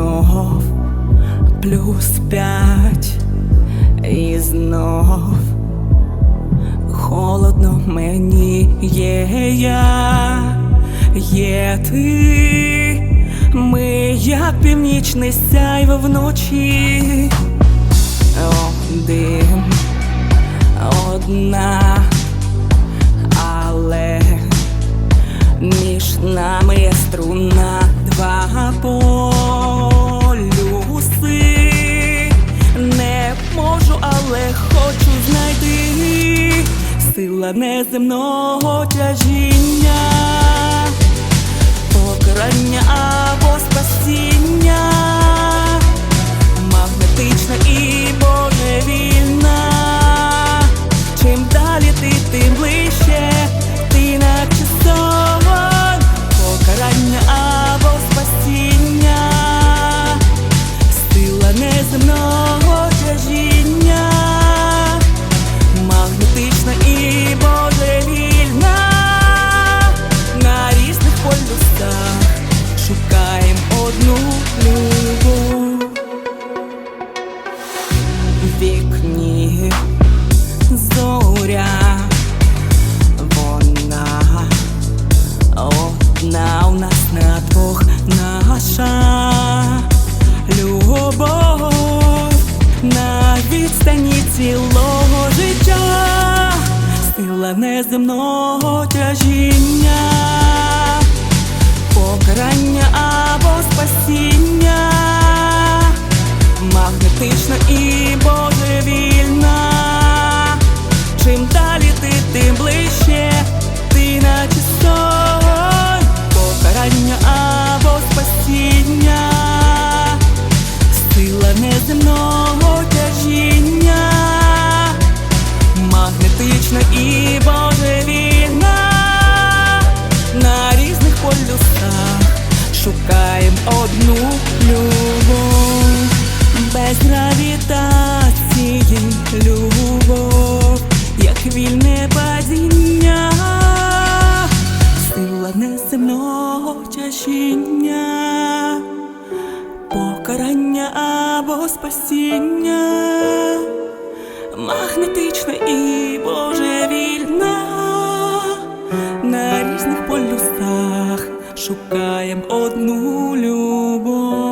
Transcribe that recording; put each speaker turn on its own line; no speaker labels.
знов плюс п'ять. І знов холодно мені є я, є ти, ми як північний сяйво вночі, один, одна, але між нами струна два по. Сила неземного тяжіння, покарання або спасіння, магнетична і божевільна. Чим далі ти, тим ближче, нас на двох наша любов. На відстані цілого життя, сила неземного тяжіння, покарання або спасіння магнетична неземного тяжіння, магнетична і божевільна. На різних полюсах шукаєм одну любов, без гравітації любов, як вільне падіння, сила неземного тяжіння, покарання або спасіння, магнетична і божевільна, на різних полюсах шукаєм одну любов.